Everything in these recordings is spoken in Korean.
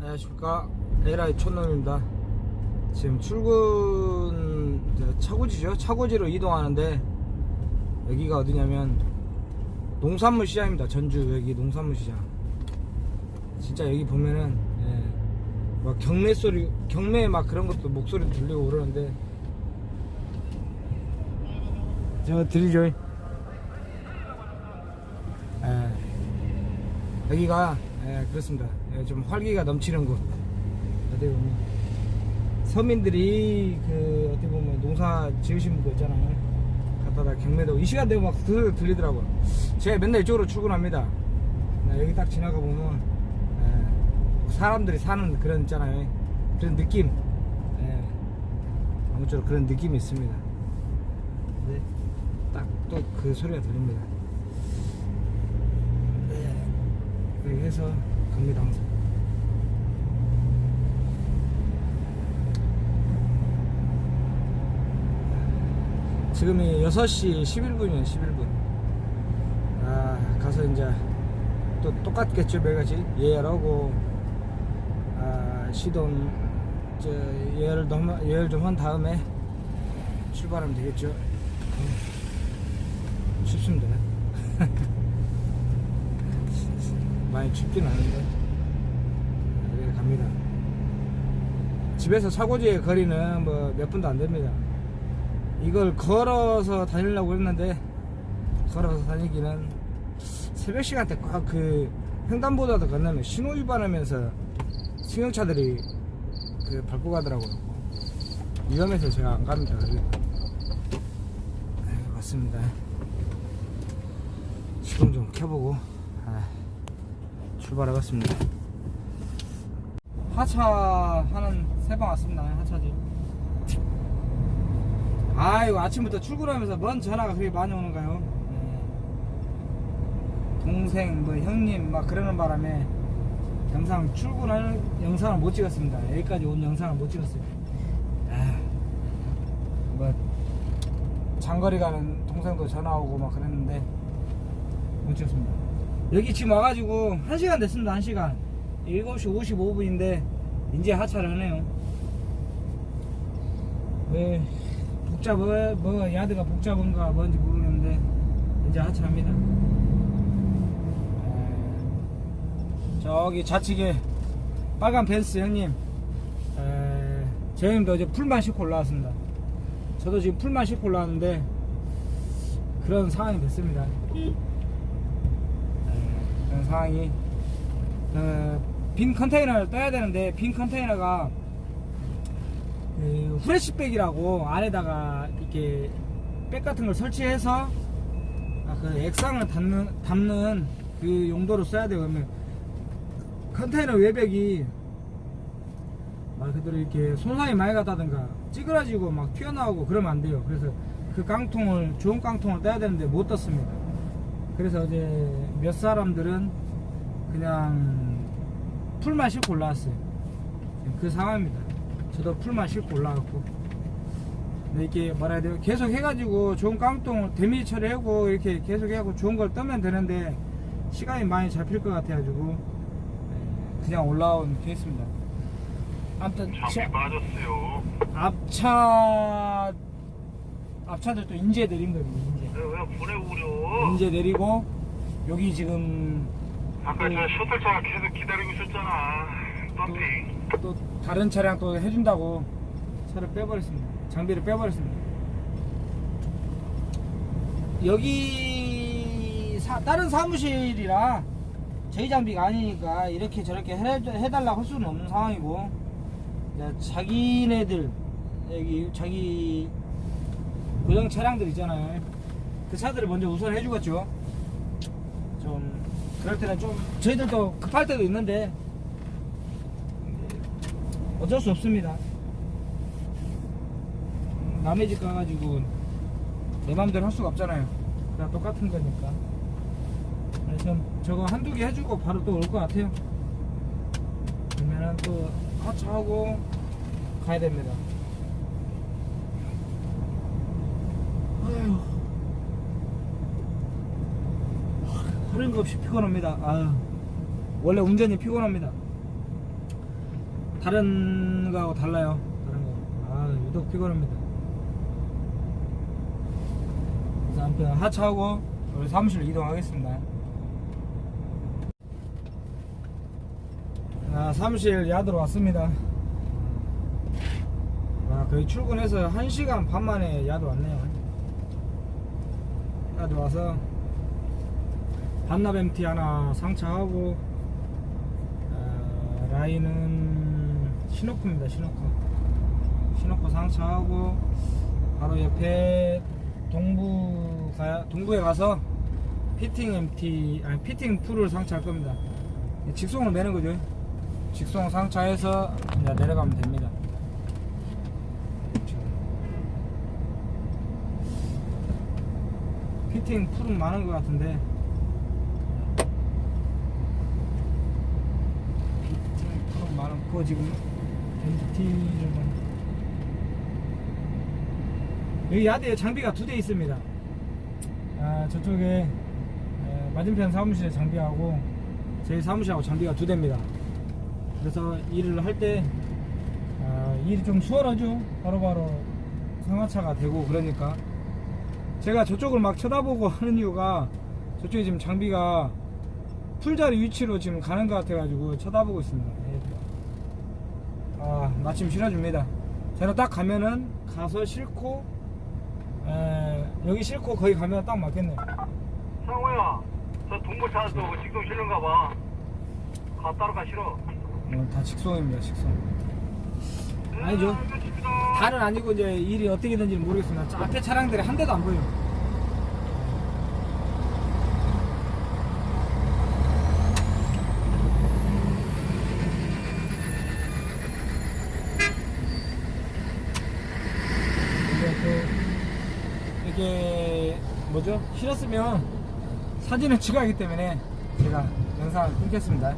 안녕하십니까. 에라이 촌놈입니다. 지금 출근 차고지죠? 차고지로 이동하는데 여기가 어디냐면 농산물 시장입니다. 전주 여기 농산물 시장. 진짜 여기 보면은 예, 막 경매 소리 경매 막 그런 것도 목소리 들리고 그러는데. 저 들리죠? 예, 여기가 예, 그렇습니다. 예, 좀 활기가 넘치는 곳. 어디 보면 서민들이 그 어떻게 보면 농사 지으신 분들 있잖아요. 갖다다 경매도 이 시간 되면 막 들, 들리더라고요. 제가 맨날 이쪽으로 출근합니다. 나 여기 딱 지나가 보면 예, 사람들이 사는 그런 있잖아요. 그런 느낌. 예, 아무쪼록 그런 느낌이 있습니다. 네, 딱또 그 소리가 들립니다. 그렇게 해서 갑니다. 항상 지금이 6시 11분이에요 11분. 아 가서 이제 또 똑같겠죠 매가지 예열하고 아 시동 저 예열 좀 예열 좀 한 다음에 출발하면 되겠죠? 음, 춥습니다 많이 춥긴 하는데. 이렇게 갑니다. 집에서 차고지의 거리는 뭐 몇 분도 안 됩니다. 이걸 걸어서 다니려고 했는데 걸어서 다니기는 새벽 시간대 꽉그 횡단보도도 건너면 신호 위반하면서 승용차들이 그 밟고 가더라고요. 위험해서 제가 안 갑니다. 거기. 아이고, 맞습니다. 시동 좀 켜보고. 아. 출발해봤습니다. 하차 하는 세방 왔습니다. 하차지. 아이고 아침부터 출근하면서 뭔 전화가 그렇게 많이 오는가요? 네. 동생 뭐 형님 막 그러는 바람에 영상 출근할 영상을 못 찍었습니다. 여기까지 온 영상을 못 찍었어요. 아, 뭐 장거리 가는 동생도 전화 오고 막 그랬는데 못 찍었습니다. 여기 지금 와가지고 1시간 됐습니다 1시간. 7시 55분인데 이제 하차를 하네요. 왜 복잡해 뭐 야드가 복잡한가 뭔지 모르겠는데 이제 하차합니다. 에, 저기 좌측에 빨간 벤스 형님. 에, 제 형님도 어제 풀만 싣고 올라왔습니다. 저도 지금 풀만 싣고 올라왔는데 그런 상황이 됐습니다 그런 상황이 어, 빈 컨테이너를 떠야 되는데 빈 컨테이너가 그 후레쉬백이라고 안에다가 이렇게 백 같은 걸 설치해서 아, 그 액상을 담는, 담는 그 용도로 써야 돼요. 그러면 컨테이너 외벽이 말 그대로 이렇게 손상이 많이 갔다든가 찌그러지고 막 튀어나오고 그러면 안 돼요. 그래서 그 깡통을 좋은 깡통을 떠야 되는데 못 떴습니다 그래서 어제 몇 사람들은 그냥 풀만 싣고 올라왔어요. 그 상황입니다. 저도 풀만 싣고 올라왔고. 근데 이렇게 뭐라 해야 돼요? 계속 해가지고 좋은 깡통을 데미지 처리하고 이렇게 계속 해가지고 좋은 걸 뜨면 되는데 시간이 많이 잡힐 것 같아가지고 네, 그냥 올라온 케이스입니다. 아무튼 빠졌어요. 앞차 앞차들 또 인제 내린 겁니다. 인제. 왜, 왜 보내오려? 인제 내리고 여기 지금 아까 또- 저 셔틀차가 계속 기다리고 있었잖아. 덤핑. 또 다른 차량 또 해준다고 차를 빼버렸습니다. 장비를 빼버렸습니다. 여기 사- 다른 사무실이라 저희 장비가 아니니까 이렇게 저렇게 해, 해달라고 할 수는 없는 상황이고 이제 자기네들 여기 자기 고정 차량들 있잖아요. 그 차들을 먼저 우선 해주겠죠. 좀 그럴 때는 좀 저희들도 급할 때도 있는데 어쩔 수 없습니다. 남의 집 가가지고 내 맘대로 할 수가 없잖아요. 다 똑같은 거니까. 그래서 저거 한두 개 해주고 바로 또 올 것 같아요. 그러면은 또 하차하고 가야 됩니다. 아휴. 거 없이 피곤합니다. 아유. 원래 운전이 피곤합니다. 다른 거하고 달라요. 다른 거. 아, 유독 피곤합니다. 그래서 아무튼 하차하고 우리 사무실로 이동하겠습니다. 아, 사무실 야드로 왔습니다. 아, 거의 출근해서 1시간 반 만에 야드 왔네요. 야드 와서 반납 MT 하나 상차하고 아, 라인은 시노코입니다 시노코 시노코 상차하고 바로 옆에 동부 가 동부에 가서 피팅 MT 아니 피팅 풀을 상차할 겁니다. 직송을 매는 거죠. 직송 상차해서 이제 내려가면 됩니다. 피팅 풀은 많은 것 같은데 풀은 많고 지금 MT를 여기 야드에 장비가 두 대 있습니다. 아 저쪽에 에, 맞은편 사무실에 장비하고 저희 사무실하고 장비가 두 대입니다. 그래서 일을 할때 아, 일이 좀 수월하죠? 바로바로 상하차가 되고 그러니까. 제가 저쪽을 막 쳐다보고 하는 이유가 저쪽에 지금 장비가 풀자리 위치로 지금 가는 것 같아가지고 쳐다보고 있습니다. 예. 아, 마침 실어줍니다. 제가 딱 가면은 가서 싣고, 에, 여기 싣고 거기 가면 딱 맞겠네요. 상호야, 저 동부차도 직송 실는가 봐. 가 따라가 싫어. 어, 다 직송입니다, 직송. 아니죠. 다는 아니고 이제 일이 어떻게 되는지 모르겠습니다. 저 앞에 차량들이 한 대도 안 보여요. 이게 또 이게 뭐죠? 실었으면 사진을 찍어야 하기 때문에 제가 영상을 끊겠습니다.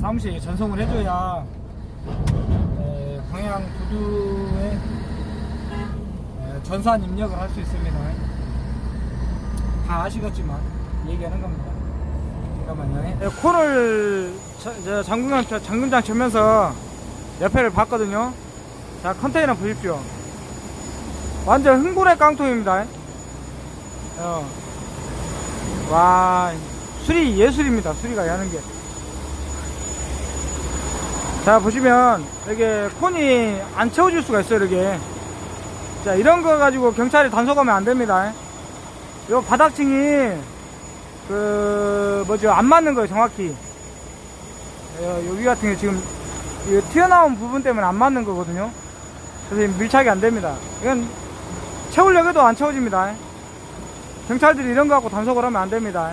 사무실에 전송을 해줘야 에, 방향 두두에 에, 전산 입력을 할 수 있습니다. 다 아시겠지만 얘기하는 겁니다. 잠깐만요. 네, 코를 장군장 장군장 치면서 옆에를 봤거든요. 자 컨테이너 보십시오. 완전 흥분의 깡통입니다. 어. 와 수리 예술입니다. 수리가 하는 게. 자 보시면 이게 콘이 안 채워질 수가 있어요 이렇게 자 이런 거 가지고 경찰이 단속하면 안 됩니다 요 바닥층이 그 뭐죠 안 맞는 거예요 정확히 요- 여기 같은 게 지금 이 튀어나온 부분 때문에 안 맞는 거거든요 그래서 밀착이 안 됩니다 이건 채우려고 해도 안 채워집니다 경찰들이 이런 거 갖고 단속을 하면 안 됩니다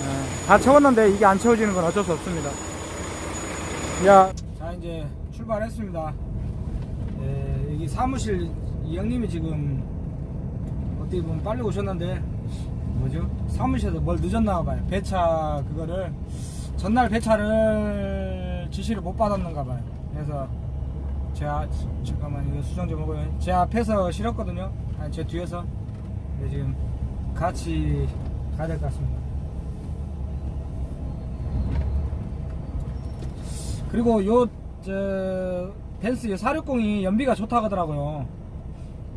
예, 다 채웠는데 이게 안 채워지는 건 어쩔 수 없습니다 야. 자 이제 출발했습니다. 예, 여기 사무실 이 형님이 지금 어떻게 보면 빨리 오셨는데 뭐죠? 사무실에서 뭘 늦었나 봐요. 배차 그거를 전날 배차를 지시를 못 받았는가 봐요. 그래서 제가 잠깐만 이거 수정 좀 하고요. 제 앞에서 실었거든요. 아니 제 뒤에서 근데 지금 같이 가야 될 것 같습니다. 그리고 요, 저, 벤츠 460이 연비가 좋다고 하더라고요.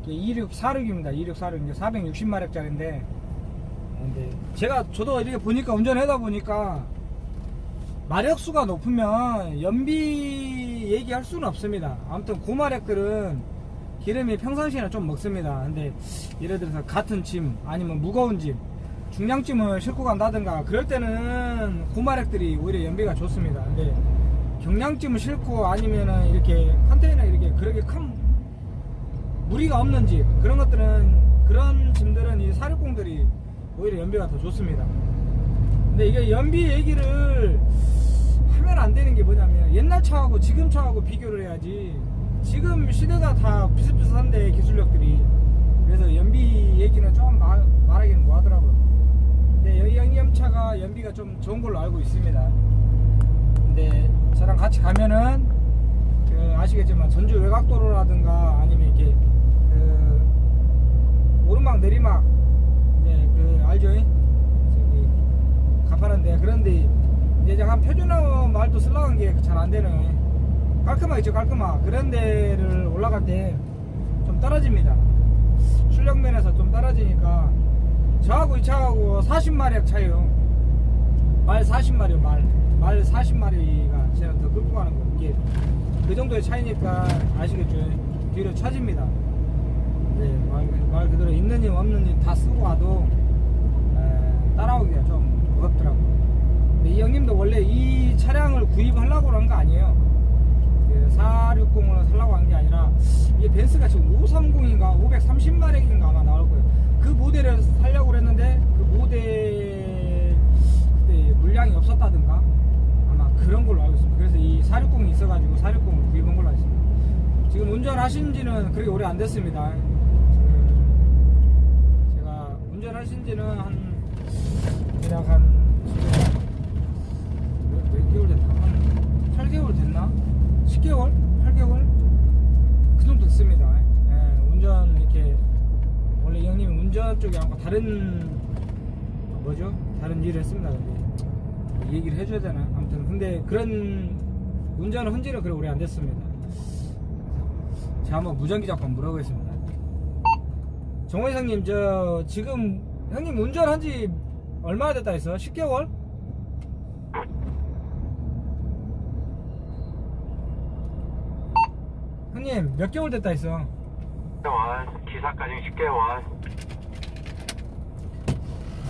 2646입니다. 2646. 이제 460마력짜리인데. 근데 제가, 저도 이렇게 보니까, 운전하다 보니까, 마력수가 높으면 연비 얘기할 수는 없습니다. 아무튼 고마력들은 기름이 평상시에는 좀 먹습니다. 근데 예를 들어서 같은 짐, 아니면 무거운 짐, 중량짐을 싣고 간다든가, 그럴 때는 고마력들이 오히려 연비가 좋습니다. 근데 경량짐을 싣고 아니면은 이렇게 컨테이너 이렇게 그렇게 큰 무리가 없는 집 그런 것들은 그런 짐들은 이 사육공들이 오히려 연비가 더 좋습니다. 근데 이게 연비 얘기를 하면 안 되는 게 뭐냐면 옛날 차하고 지금 차하고 비교를 해야지 지금 시대가 다 비슷비슷한데 기술력들이 그래서 연비 얘기는 좀 마- 말하기는 뭐하더라고요. 근데 여기 양념차가 연비가 좀 좋은 걸로 알고 있습니다. 근데 저랑 같이 가면은 그 아시겠지만 전주 외곽도로라든가 아니면 이렇게 그 오르막 내리막 네, 그 알죠? 저기 가파른데 그런데 이제 약간 표준어 말도 쓸라는 게 잘 안 되네. 깔끔하. 그런 데를 올라갈 때 좀 떨어집니다. 출력 면에서 좀 떨어지니까 저하고 이 차하고 40마력 차이요. 말 40마력, 말. 말 40마리가 제가 더 끌고 가는 거. 이게 그 정도의 차이니까 아시겠죠? 뒤로 처집니다. 네, 말, 말 그대로 있는 힘 없는 힘 다 쓰고 와도 에, 따라오기가 좀 무겁더라고요. 근데 이 형님도 원래 이 차량을 구입하려고 그런 거 아니에요. 460을 살라고 한 게 아니라 이게 벤츠가 지금 530인가 530마력인가 아마 나올 거예요. 그 모델을 살려고 그랬는데 그 모델 그때 물량이 없었다든가 아마 그런 걸로 알고 있습니다. 그래서 이 460이 있어가지고 460을 구입한 걸로 알고 있습니다. 지금 운전하신 지는 그렇게 오래 안 됐습니다. 지금 제가 운전하신 지는 한 대략 한 10개월? 8개월? 그 정도 됐습니다. 예, 운전 이렇게 원래 이 형님이 운전 쪽이 아니고 다른 뭐죠? 다른 일을 했습니다. 근데 뭐 얘기를 해줘야 되나? 아무튼 근데 그런 운전 흔지는 그래 오래 안 됐습니다. 제가 한번 무전기 잡고 물어보겠습니다. 정호 회장님 저 지금 형님 운전한 지 얼마나 됐다 했어? 10개월? 형님 몇 개월 됐다 했어? 10개월, 기사까지 10개월.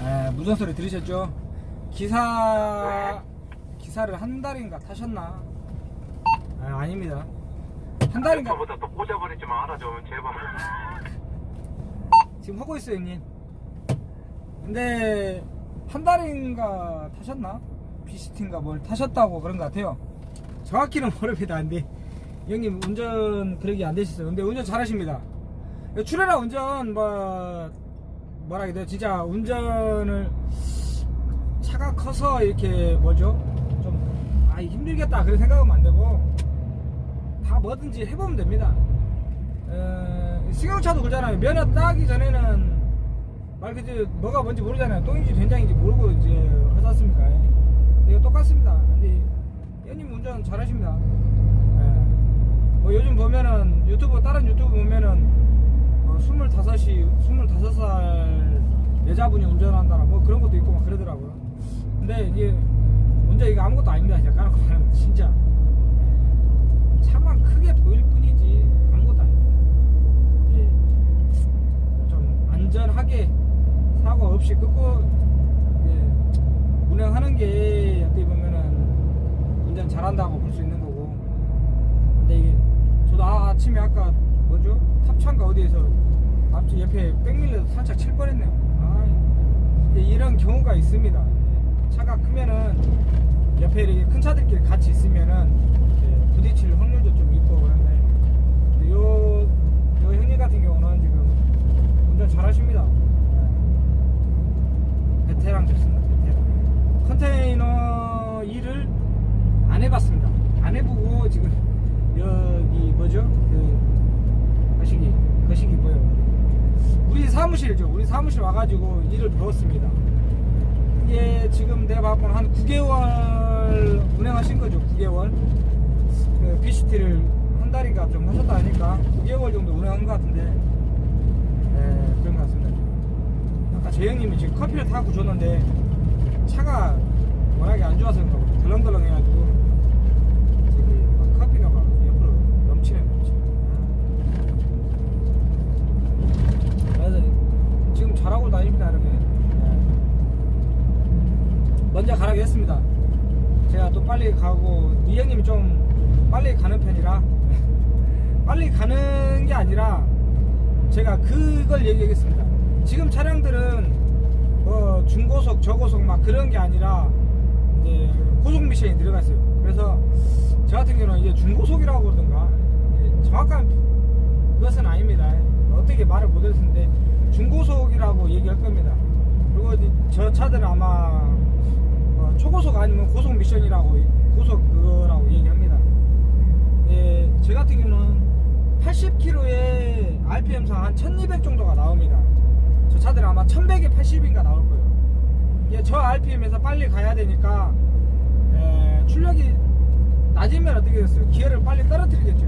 에, 무전 소리 들으셨죠? 기사 기사를 한 달인가 타셨나? 아, 아닙니다. 한 달인가 부터 또 꽂아버리지 마라 좀 제발. 지금 하고 있어요, 형님. 근데 한 달인가 타셨나? 비시티인가 뭘 타셨다고 그런 것 같아요. 정확히는 모릅니다. 근데 형님 운전 그러기 안 되시죠? 근데 운전 잘하십니다. 출애라 운전 뭐 뭐라 해야 돼요? 진짜 운전을 차가 커서 이렇게 뭐죠? 좀 아, 힘들겠다 그런 생각하면 안 되고 다 뭐든지 해보면 됩니다. 어, 승용차도 그러잖아요. 면허 따기 전에는 말 그대로 뭐가 뭔지 모르잖아요. 똥인지 된장인지 모르고 이제 하지 않습니까? 이거 똑같습니다. 근데 얘님 운전 잘하십니다. 예. 뭐 요즘 보면은 유튜브 다른 유튜브 보면은 뭐 25이 25살 여자분이 운전한다나 뭐 그런 것도 있고 막 그러더라고요. 근데 이게 운전 이거 아무것도 아닙니다. 제가 까놓고 말하면 진짜 예. 차만 크게 보일 뿐이지 아무것도 아닙니다. 예. 좀 안전하게 사고 없이 끊고 예. 운행하는 게 어떻게 보면은 운전 잘한다고 볼 수 있는 거고 아, 아침에 아까 뭐죠? 탑차인가 어디에서 앞쪽 옆에 백밀러도 살짝 칠 뻔했네요. 아, 이런 경우가 있습니다. 예. 차가 크면은 옆에 이렇게 큰 차들끼리 같이 있으면은 부딪힐 확률도 좀 있고 그런데 요, 요 형님 같은 경우는 지금 운전 잘하십니다. 예. 베테랑 좋습니다 베테랑. 컨테이너 일을 안 해봤습니다. 안 해보고 지금 여기 뭐죠? 그 거시기 거시기 뭐요? 우리 사무실이죠. 우리 사무실 와가지고 일을 배웠습니다. 이게 지금 내가 봤고는 한 9개월 운행하신 거죠? 9개월. 그 BCT를 한 달인가 좀 하셨다 하니까 9개월 정도 운행한 것 같은데. 네, 그런 것 같습니다. 아까 재 형님이 지금 커피를 타고 줬는데 차가 워낙에 안 좋아서 그런가 보다 덜렁덜렁 해가지고 저기 막 커피가 막 옆으로 넘치네 넘치네 아. 그래서 지금 잘하고 다닙니다 이렇게. 네. 먼저 가라고 했습니다. 제가 또 빨리 가고 이 형님이 좀 빨리 가는 편이라. 빨리 가는 게 아니라 제가 그걸 얘기하겠습니다. 지금 차량들은 뭐 중고속 저고속 막 그런 게 아니라 이제 고속 미션이 들어가 있어요. 그래서 저 같은 경우는 이제 중고속이라고 그러던가. 정확한 그것은 아닙니다. 어떻게 말을 못했는데 중고속이라고 얘기할 겁니다 그리고 저 차들은 아마 어, 초고속 아니면 고속 미션이라고 고속 그거라고 얘기합니다 예, 제 같은 경우는 80km에 RPM상 한 1200 정도가 나옵니다 저 차들은 아마 1100에 80인가 나올 거예요 이게 저 RPM에서 빨리 가야 되니까 늦으면 어떻게 됐어요? 기어를 빨리 떨어뜨리겠죠.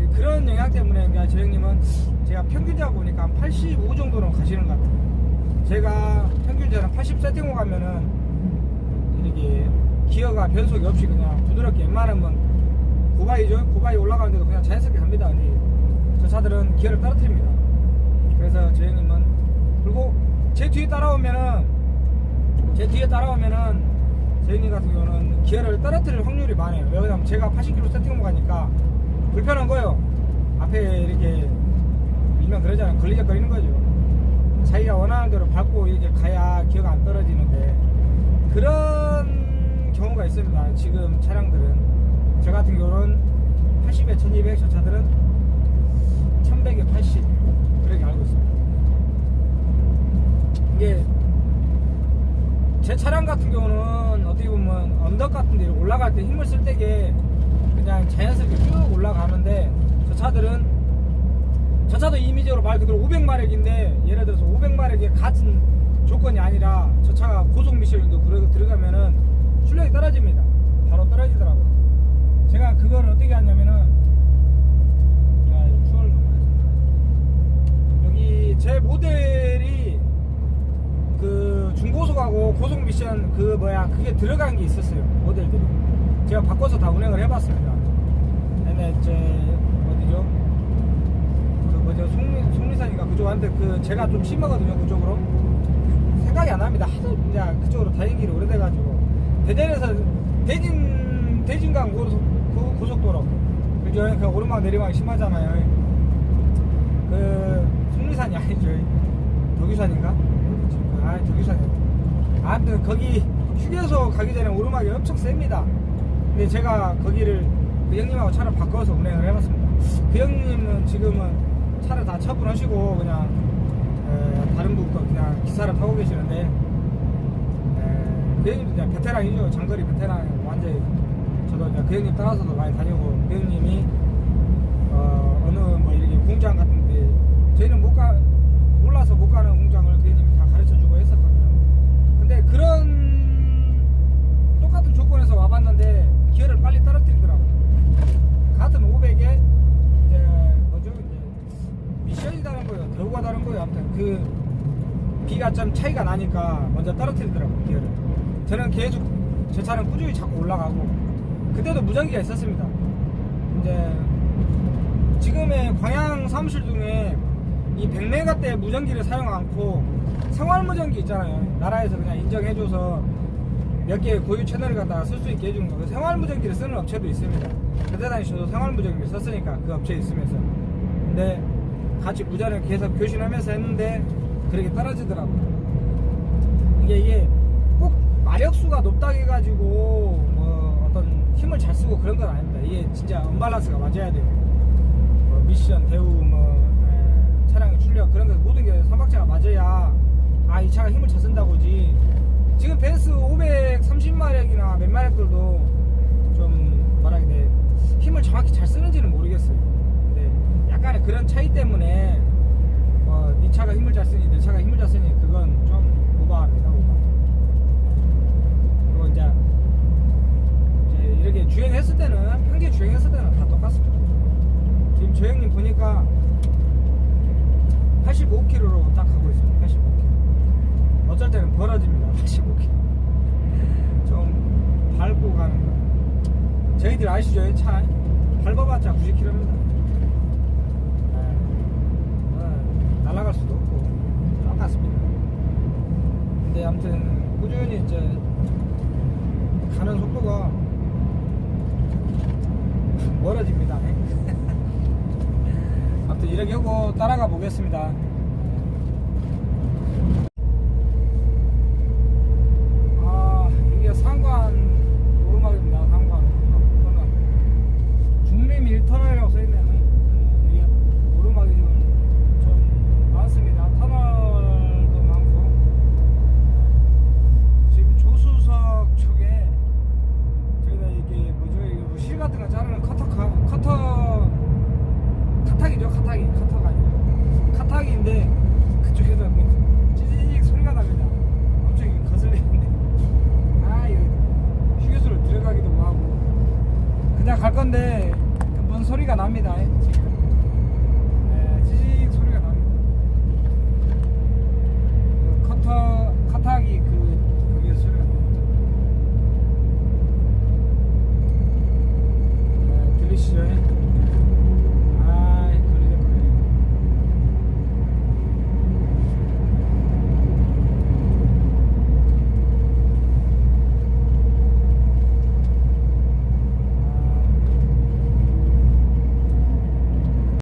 예, 그런 영향 때문에 그러니까 저 형님은 제가 평균자 보니까 한 85 정도는 가시는 것 같아요. 제가 평균자는 80 세팅고 가면은 이렇게 기어가 변속이 없이 그냥 부드럽게 웬만하면 고바이죠. 고바이 올라가는데도 그냥 자연스럽게 갑니다. 근데 저 차들은 기어를 떨어뜨립니다. 그래서 저 형님은 그리고 제 뒤에 따라오면은 제 뒤에 따라오면은 저 형님 같은 경우는 기어를 떨어뜨릴 확률이 많아요. 왜냐면 제가 80km 세팅을 가니까 불편한 거예요. 앞에 이렇게 일명 그러잖아요. 걸리적거리는 거죠. 자기가 원하는 대로 밟고 이렇게 가야 기어가 안 떨어지는데 그런 경우가 있습니다. 지금 차량들은 저 같은 경우는 80에 1200, 저 차들은 1100에 80 그렇게 알고 있습니다. 이게 제 차량 같은 경우는 어떻게 보면 언덕 같은 데 올라갈 때 힘을 쓸 때게 그냥 자연스럽게 쭉 올라가는데 저 차들은 저 차도 이미지로 말 그대로 500마력인데 예를 들어서 500마력의 같은 조건이 아니라 저 차가 고속 그러- 들어가면은 출력이 떨어집니다. 바로 떨어지더라고요. 제가 그걸 어떻게 하냐면은 하겠습니다. 여기 제 모델이 그 중고속하고 고속 미션 그 뭐야 그게 들어간 게 있었어요 모델들이 제가 바꿔서 다 운행을 해봤습니다 얘네 제 그 뭐죠 속리, 속리산인가 그쪽한테 그 제가 좀 심하거든요 그쪽으로. 생각이 안 납니다. 하도 이제 그쪽으로 다닌 길이 오래돼가지고. 대전에서 대진 대진강 고속 그 고속도로. 그죠? 그 오르막 내리막이 심하잖아요. 그 속리산이 아니죠. 덕유산인가? 아 덕유산이 아무튼 거기 휴게소 가기 전에 오르막이 엄청 셉니다. 근데 제가 거기를 그 형님하고 차를 바꿔서 운행을 해봤습니다. 그 형님은 지금은 차를 다 처분하시고 그냥 에, 다른 분거 그냥 기사를 타고 계시는데 에, 그 형님도 이제 베테랑이죠. 장거리 베테랑 완전히 저도 이제 그 형님 따라서도 많이 다니고 그 형님이 어, 어느 뭐 이렇게 공장 같은데 저희는 못 가, 몰라서 못 가는 공장을 그 형님이 다 가르쳐 주고 했었거든요. 근데 그런 똑같은 조건에서 와봤는데 기어를 빨리 떨어뜨리더라고. 같은 500에 이제 뭐죠 이제 미션이 다른 거예요. 대우가 다른 거예요. 아무튼 그 비가 좀 차이가 나니까 먼저 떨어뜨리더라고 기어를. 저는 계속 제 차는 꾸준히 자꾸 올라가고 그때도 무전기가 있었습니다. 이제 지금의 광양 사무실 중에 이 100메가 대 무전기를 사용 않고 생활 무전기 있잖아요. 나라에서 그냥 인정해줘서 몇 개의 고유 채널을 갖다가 쓸 수 있게 해주는 거. 그 생활 무전기를 쓰는 업체도 있습니다. 그때 당시에도 생활 무전기를 썼으니까 그 업체에 있으면서. 근데 같이 무전을 계속 교신하면서 했는데 그렇게 떨어지더라고요. 이게 이게 꼭 마력수가 높다고 해가지고 뭐 어떤 힘을 잘 쓰고 그런 건 아닙니다. 이게 진짜 언밸런스가 맞아야 돼요. 뭐 미션, 대우, 뭐 에, 차량의 출력 그런 거 모든 게 삼박자가 맞아야 아 이 차가 힘을 잘 쓴다고지. 지금 벤스 530마력이나 몇 마력들도 좀 해야 돼 힘을 정확히 잘 쓰는지는 모르겠어요. 근데 약간의 그런 차이 때문에 뭐네 차가 힘을 잘 쓰니 내 차가 힘을 잘 쓰니 그건 좀 오버합니다. 오버. 그리고 이제 이제 이렇게 주행했을 때는 평지 주행했을 때는 다 똑같습니다. 지금 저 형님 보니까 85km로 딱 가고 있어요. 85km. 어쩔 때는 벌어집니다. 85km. 좀 밟고 가는 거. 저희들 아시죠? 이차 밟아봤자 90km입니다. 날아갈 수도 없고 똑같습니다. 근데 아무튼 꾸준히 이제 가는 속도가 멀어집니다. 아무튼 이렇게 하고 따라가 보겠습니다. 아, 이게 상관 오르막입니다. 상관. 상관. 중림 1터널이라고 써있네요. 이게 오르막이 좀, 좀 많습니다. 터널도 많고. 지금 조수석 쪽에 저희가 이게 뭐죠? 이게 뭐실 같은 거 자르는 커터, 카- 커터, 카탁이죠? 카탁이. 커터가 아니라. 카탁인데 그쪽에서 뭐 찌직 소리가 납니다. 엄청 건데 뭔 소리가 납니다. 지금